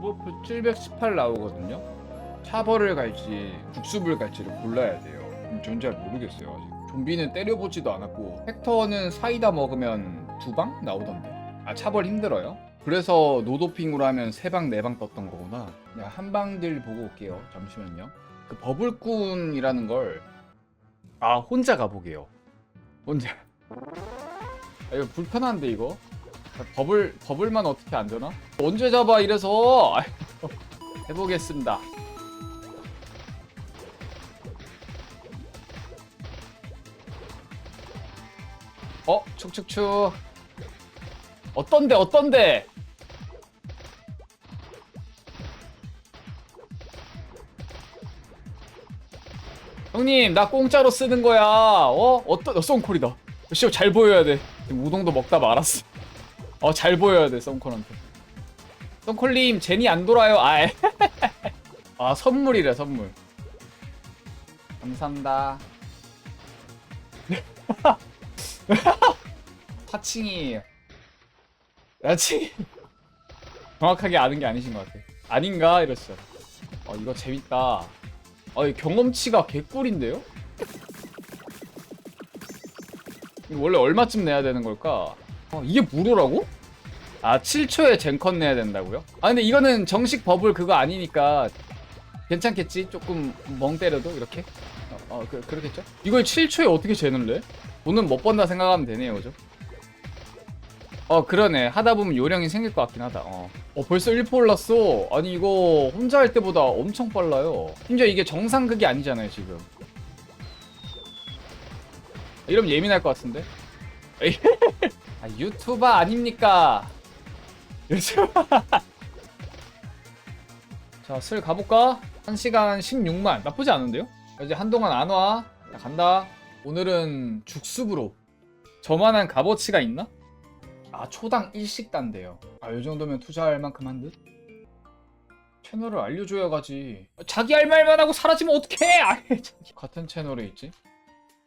오버프 718 나오거든요. 차벌을 갈지 국수를 갈지를 골라야 돼요. 음, 전잘 모르겠어요. 아직. 좀비는 때려보지도 않았고 헥터는 사이다 먹으면 두 방 나오던데. 아 차벌 힘들어요? 그래서 노도핑으로 하면 세 방 네 방 떴던 거구나. 그냥 한 방들 보고 올게요. 잠시만요. 그 버블꾼이라는 걸 아 혼자 가보게요. 혼자. 아, 이거 불편한데 이거. 아, 버블 버블만 어떻게 안 되나? 언제 잡아 이래서 해보겠습니다. 어 축축축 어떤데 어떤데? 형님 나 공짜로 쓰는 거야 어? 어떤 어, 썬콜이다 씨, 잘 보여야 돼 우동도 먹다 말았어 어 잘 보여야 돼 썬콜한테. 썬콜님 제니 안 돌아요. 아, 에. 아 선물이래 선물. 감사합니다. 타칭이 야칭이 정확하게 아는 게 아니신 것 같아. 아닌가? 이러시죠 어 이거 재밌다. 아, 이 경험치가 개꿀인데요? 이거 원래 얼마쯤 내야 되는 걸까? 아, 이게 무료라고? 아, 7초에 젠컨 내야 된다고요? 아, 근데 이거는 정식 버블 그거 아니니까 괜찮겠지? 조금 멍 때려도 이렇게? 어, 어 그, 그렇겠죠? 이걸 7초에 어떻게 젠을 내? 돈은 못 번다 생각하면 되네요, 그죠? 어 그러네 하다 보면 요령이 생길 것 같긴 하다 어, 어 벌써 1포 올랐어 아니 이거 혼자 할 때보다 엄청 빨라요 심지어 이게 정상극이 아니잖아요 지금 이러면 예민할 것 같은데 아, 유튜버 아닙니까 유튜버 자 슬 가볼까? 1시간 16만 나쁘지 않은데요? 이제 한동안 안와 간다 오늘은 죽습으로 저만한 값어치가 있나? 아 초당 일식단데요 아 요 정도면 투자할 만큼 한 듯? 채널을 알려줘야 가지 자기 할 말만 하고 사라지면 어떡해 아 같은 채널에 있지?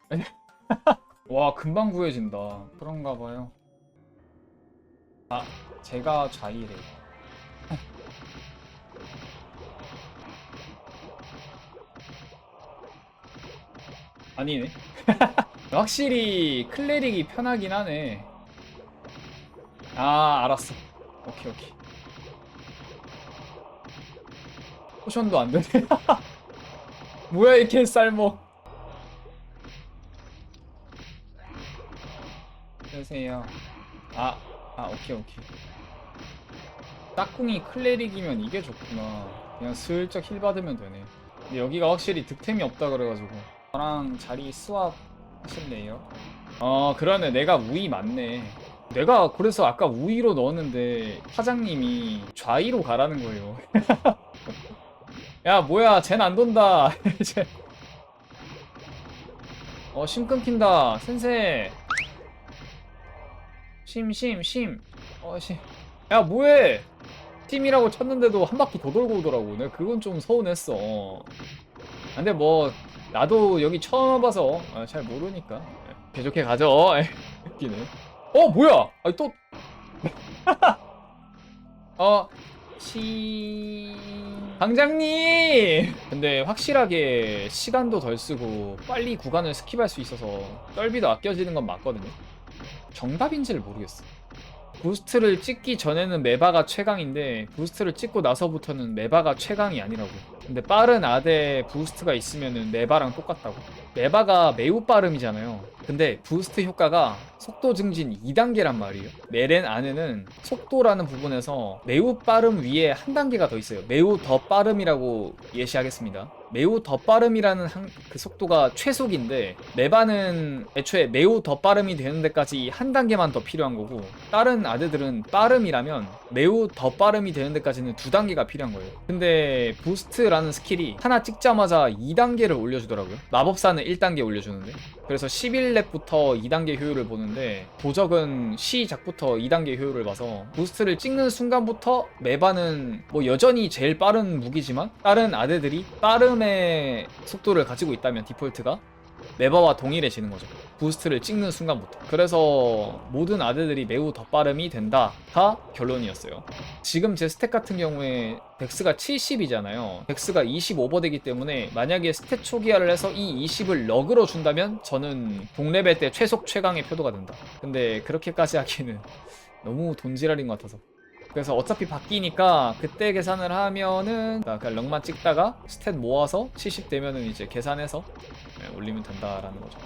아니, 와 금방 구해진다. 그런가 봐요. 아 제가 좌이래. 아니네. 확실히 클레릭이 편하긴 하네. 아 알았어. 오케이 오케이. 포션도 안 되네. 뭐야 이렇게 쌀먹 안녕하세요 아, 아 오케이 오케이 짝꿍이 클레릭이면 이게 좋구나 그냥 슬쩍 힐 받으면 되네 근데 여기가 확실히 득템이 없다 그래가지고 저랑 자리 스왑 하실래요? 어 그러네 내가 우위 맞네 내가 그래서 아까 우위로 넣었는데 사장님이 좌위로 가라는 거예요. 야 뭐야 쟨 안 돈다. 쟤. 어심 끊긴다 센세. 심심 심. 어심. 야 뭐해? 팀이라고 쳤는데도 한 바퀴 더 돌고 오더라고. 내가 그건 좀 서운했어. 근데 뭐 나도 여기 처음 와봐서 아, 잘 모르니까 계속해 가죠. 웃기네. 어 뭐야? 아니 또. 어. 시. 강장님! 근데 확실하게 시간도 덜 쓰고 빨리 구간을 스킵할 수 있어서 떨비도 아껴지는 건 맞거든요. 정답인지를 모르겠어. 부스트를 찍기 전에는 메바가 최강인데 부스트를 찍고 나서부터는 메바가 최강이 아니라고. 근데 빠른 아대 부스트가 있으면은 메바랑 똑같다고. 메바가 매우 빠름이잖아요. 근데 부스트 효과가 속도 증진 2단계란 말이에요. 메렌 안에는 속도라는 부분에서 매우 빠름 위에 한 단계가 더 있어요. 매우 더 빠름이라고 예시하겠습니다. 매우 더 빠름이라는 한, 그 속도가 최속인데 메바는 애초에 매우 더 빠름이 되는 데까지 한 단계만 더 필요한 거고 다른 아드들은 빠름이라면 매우 더 빠름이 되는 데까지는 두 단계가 필요한 거예요. 근데 부스트라는 스킬이 하나 찍자마자 2단계를 올려주더라고요. 마법사는 1단계 올려주는데 그래서 11렙부터 2단계 효율을 보는데 도적은 시작부터 2단계 효율을 봐서 부스트를 찍는 순간부터 메바는 뭐 여전히 제일 빠른 무기지만 다른 아드들이 빠름 의 속도를 가지고 있다면 디폴트가 메바와 동일해지는 거죠. 부스트를 찍는 순간부터. 그래서 모든 아드들이 매우 덧발음이 된다가 결론이었어요. 지금 제 스탯 같은 경우에 덱스가 70이잖아요. 덱스가 20 오버되기 때문에 만약에 스탯 초기화를 해서 이 20을 럭으로 준다면 저는 동레벨 때 최속 최강의 표도가 된다. 근데 그렇게까지 하기에는 너무 돈지랄인 것 같아서. 그래서 어차피 바뀌니까 그때 계산을 하면은 그냥 럭만 찍다가 스탯 모아서 70 되면은 이제 계산해서 네, 올리면 된다라는 거죠.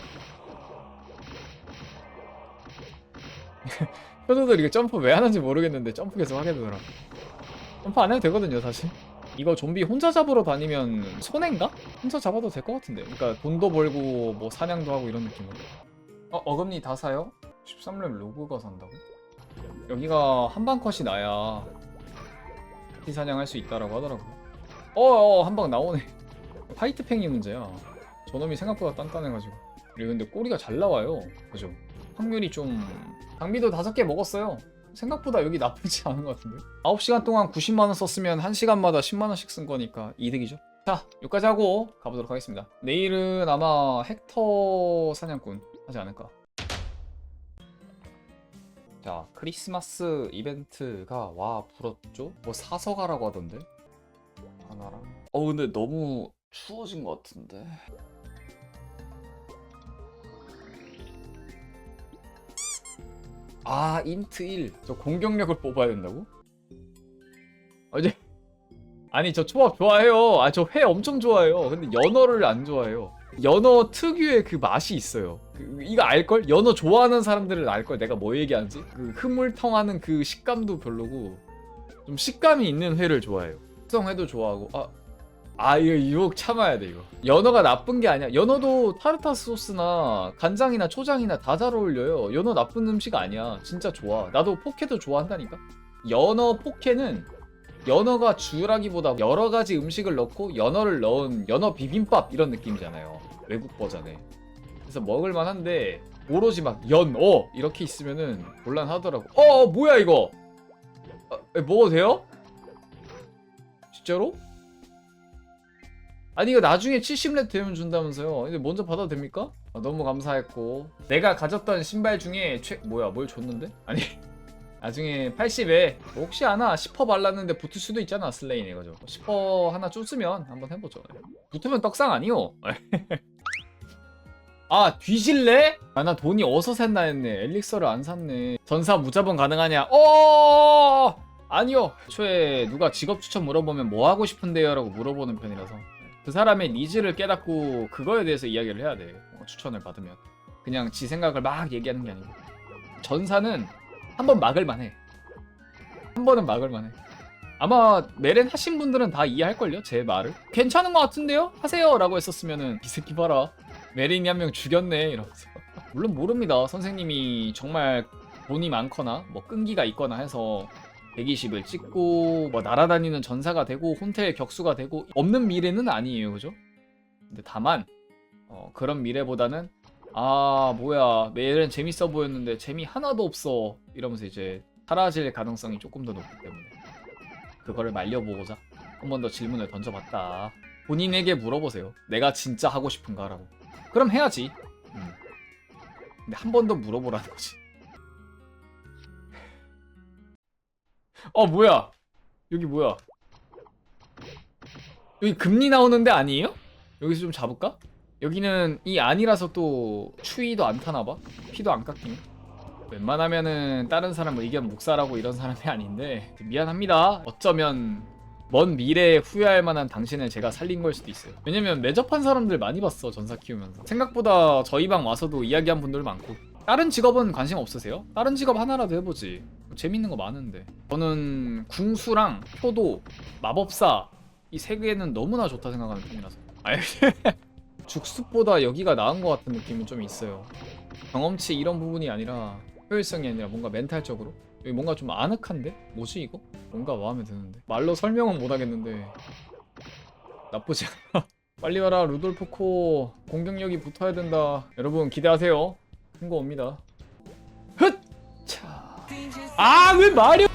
효도들 이거 점프 왜 하는지 모르겠는데 점프 계속 하게 되더라. 점프 안 해도 되거든요, 사실. 이거 좀비 혼자 잡으러 다니면 손해인가? 혼자 잡아도 될 것 같은데. 그러니까 돈도 벌고 뭐 사냥도 하고 이런 느낌으로. 어, 어금니 다 사요? 13렙 로그가 산다고? 여기가 한방 컷이 나야 피 사냥할 수 있다라고 하더라고. 어어 한방 나오네. 화이트 팽이 문제야. 저놈이 생각보다 단단해가지고. 그리고 근데 꼬리가 잘 나와요. 그죠? 확률이 좀 장비도 다섯 개 먹었어요. 생각보다 여기 나쁘지 않은 것 같은데. 9시간 동안 90만원 썼으면 1시간마다 10만원씩 쓴 거니까 이득이죠. 자, 여기까지 하고 가보도록 하겠습니다. 내일은 아마 헥터 사냥꾼 하지 않을까. 자, 크리스마스 이벤트가 와 불었죠? 뭐 사서 가라고 하던데? 하나랑. 어, 근데 너무 추워진 것 같은데. 아, 인트 1. 저 공격력을 뽑아야 된다고? 어제 아니 저 초밥 좋아해요. 아 저 회 엄청 좋아해요. 근데 연어를 안 좋아해요. 연어 특유의 그 맛이 있어요. 그, 이거 알걸? 연어 좋아하는 사람들은 알걸? 내가 뭐 얘기하는지? 그 흐물텅하는 그 식감도 별로고 좀 식감이 있는 회를 좋아해요. 숙성회도 좋아하고 아, 아 이거 유혹 참아야 돼 이거. 연어가 나쁜 게 아니야. 연어도 타르타스 소스나 간장이나 초장이나 다 잘 어울려요. 연어 나쁜 음식 아니야. 진짜 좋아. 나도 포케도 좋아한다니까. 연어 포케는 연어가 주라기보다 여러 가지 음식을 넣고 연어를 넣은 연어 비빔밥 이런 느낌이잖아요. 외국 버전에. 그래서 먹을만 한데 오로지 막 연어 이렇게 있으면은 곤란하더라고. 어 뭐야 이거? 어, 에, 먹어도 돼요? 진짜로? 아니 이거 나중에 70렙 되면 준다면서요. 근데 먼저 받아도 됩니까? 아, 너무 감사했고 내가 가졌던 신발 중에 최 뭐야 뭘 줬는데? 아니 나중에 80에 뭐 혹시 하나 10퍼 발랐는데 붙을 수도 있잖아 슬레인에. 그죠? 10퍼 하나 쫓으면 한번 해보죠. 붙으면 떡상 아니요 아 뒤질래? 아 나 돈이 어서 샜나 했네. 엘릭서를 안 샀네. 전사 무자본 가능하냐? 어! 아니요. 애초에 누가 직업 추천 물어보면 뭐 하고 싶은데요? 라고 물어보는 편이라서. 그 사람의 니즈를 깨닫고 그거에 대해서 이야기를 해야 돼. 어, 추천을 받으면. 그냥 지 생각을 막 얘기하는 게 아니고. 전사는 한 번 막을 만 해. 한 번은 막을 만 해. 아마 메렌 하신 분들은 다 이해할걸요? 제 말을. 괜찮은 것 같은데요? 하세요! 라고 했었으면은 이 새끼 봐라. 메린이 한 명 죽였네 이러면서. 물론 모릅니다. 선생님이 정말 돈이 많거나 뭐 끈기가 있거나 해서 120을 찍고 뭐 날아다니는 전사가 되고 혼텔 격수가 되고 없는 미래는 아니에요. 그죠? 근데 다만 어, 그런 미래보다는 아 뭐야. 메일은 재밌어 보였는데 재미 하나도 없어. 이러면서 이제 사라질 가능성이 조금 더 높기 때문에. 그거를 말려보고자 한 번 더 질문을 던져봤다. 본인에게 물어보세요. 내가 진짜 하고 싶은가라고. 그럼 해야지. 음. 근데 한 번 더 물어보라는 거지. 어 뭐야. 여기 뭐야. 여기 금리 나오는데 아니에요? 여기서 좀 잡을까? 여기는 이 안이라서 또 추위도 안 타나봐? 피도 안 깎이네? 웬만하면은 다른 사람 의견 묵살하고 이런 사람이 아닌데 미안합니다. 어쩌면 먼 미래에 후회할 만한 당신을 제가 살린 걸 수도 있어요. 왜냐면 매접한 사람들 많이 봤어 전사 키우면서. 생각보다 저희 방 와서도 이야기한 분들 많고. 다른 직업은 관심 없으세요? 다른 직업 하나라도 해보지. 재밌는 거 많은데. 저는 궁수랑 효도, 마법사 이 세 개는 너무나 좋다 생각하는 편이라서. 아니 죽숲보다 여기가 나은 것 같은 느낌이 좀 있어요. 경험치 이런 부분이 아니라 효율성이 아니라 뭔가 멘탈적으로 여기 뭔가 좀 아늑한데? 뭐지 이거? 뭔가 마음에 드는데 말로 설명은 못 하겠는데 나쁘지 않아. 빨리 와라 루돌프 코 공격력이 붙어야 된다. 여러분 기대하세요. 큰 거 옵니다. 흑! 차. 아 왜 말이